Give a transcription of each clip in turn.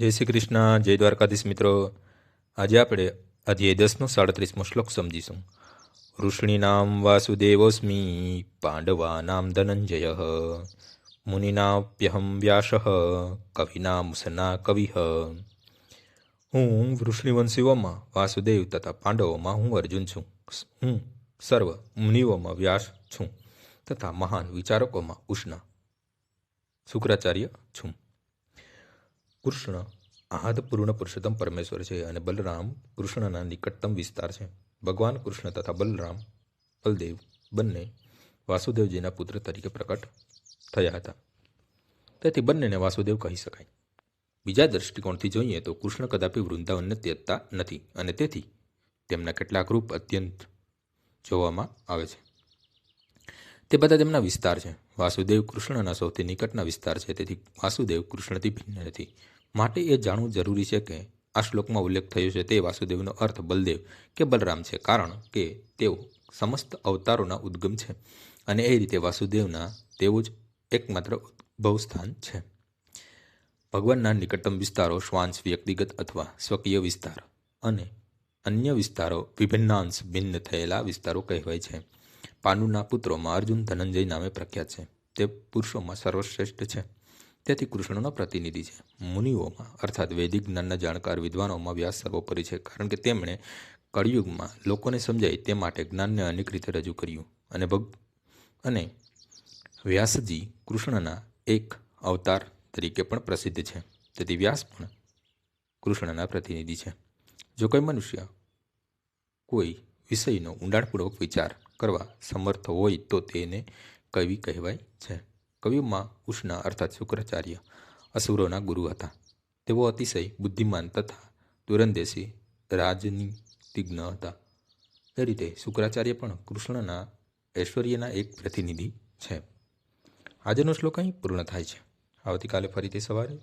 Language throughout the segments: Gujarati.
જય શ્રી કૃષ્ણ, જય દ્વારકાધીશ મિત્રો. આજે આપણે અધ્યાય દસનો સાડત્રીસમો શ્લોક સમજીશું. ઋષિણીનામ વાસુદેવોસ્મી, પાંડવાનામ ધનંજય. મુનિનાપ્યહમ વ્યાસ કવિના મુસના કવિ. હું વૃષ્ણિવંશીઓમાં વાસુદેવ તથા પાંડવોમાં હું અર્જુન છું. હું સર્વ મુનિઓમાં વ્યાસ છું તથા મહાન વિચારકોમાં ઉષ્ણ શુક્રાચાર્ય છું. કૃષ્ણ આહાદ પૂર્ણ પુરુષોત્તમ પરમેશ્વર છે અને બલરામ કૃષ્ણના નિકટતમ વિસ્તાર છે. ભગવાન કૃષ્ણ તથા બલરામ, બલદેવ બંને વાસુદેવજીના પુત્ર તરીકે પ્રકટ થયા હતા. તેથી બંનેને વાસુદેવ કહી શકાય. બીજા દૃષ્ટિકોણથી જોઈએ તો કૃષ્ણ કદાપી વૃંદાવનને ત્યજતા નથી અને તેથી તેમના કેટલાક રૂપ અત્યંત જોવામાં આવે છે. તે બધા તેમના વિસ્તાર છે. વાસુદેવ કૃષ્ણના સૌથી નિકટના વિસ્તાર છે. તેથી વાસુદેવ કૃષ્ણથી ભિન્ન નથી. માટે એ જાણવું જરૂરી છે કે આ શ્લોકમાં ઉલ્લેખ થયો છે તે વાસુદેવનો અર્થ બલદેવ કે બલરામ છે. કારણ કે તેઓ સમસ્ત અવતારોના ઉદ્ગમ છે અને એ રીતે વાસુદેવના તેવું જ એકમાત્ર ઉદ્ભવ સ્થાન છે. ભગવાનના નિકટતમ વિસ્તારો શ્વાંશ વ્યક્તિગત અથવા સ્વકીય વિસ્તાર અને અન્ય વિસ્તારો વિભિન્નાંશ, ભિન્ન થયેલા વિસ્તારો કહેવાય છે. પાંડુના પુત્રોમાં અર્જુન ધનંજય નામે પ્રખ્યાત છે. તે પુરુષોમાં સર્વશ્રેષ્ઠ છે. તેથી કૃષ્ણનો પ્રતિનિધિ છે. મુનિઓમાં, અર્થાત વૈદિક જ્ઞાનના જાણકાર વિદ્વાનોમાં વ્યાસ સર્વોપરી છે, કારણ કે તેમણે કળિયુગમાં લોકોને સમજાય તે માટે જ્ઞાનને અનેક રીતે રજૂ કર્યું. અને ભગ, અને વ્યાસજી કૃષ્ણના એક અવતાર તરીકે પણ પ્રસિદ્ધ છે. તેથી વ્યાસ પણ કૃષ્ણના પ્રતિનિધિ છે. જો કોઈ મનુષ્ય કોઈ વિષયનો ઊંડાણપૂર્વક વિચાર કરવા સમર્થ હોય તો તેને કવિ કહેવાય છે. કવિમાં ઉષ્ણા અર્થાત શુક્રાચાર્ય અસુરોના ગુરુ હતા. તેઓ અતિશય બુદ્ધિમાન તથા દૂરંદેશી રાજનીતિજ્ઞ હતા. એ રીતે શુક્રાચાર્ય પણ કૃષ્ણના ઐશ્વર્યના એક પ્રતિનિધિ છે. આજનો શ્લોક અહીં પૂર્ણ થાય છે. આવતીકાલે ફરીથી સવારે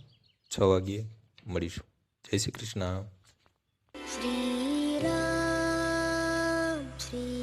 છ વાગ્યે મળીશું. જય શ્રી કૃષ્ણ. શ્રી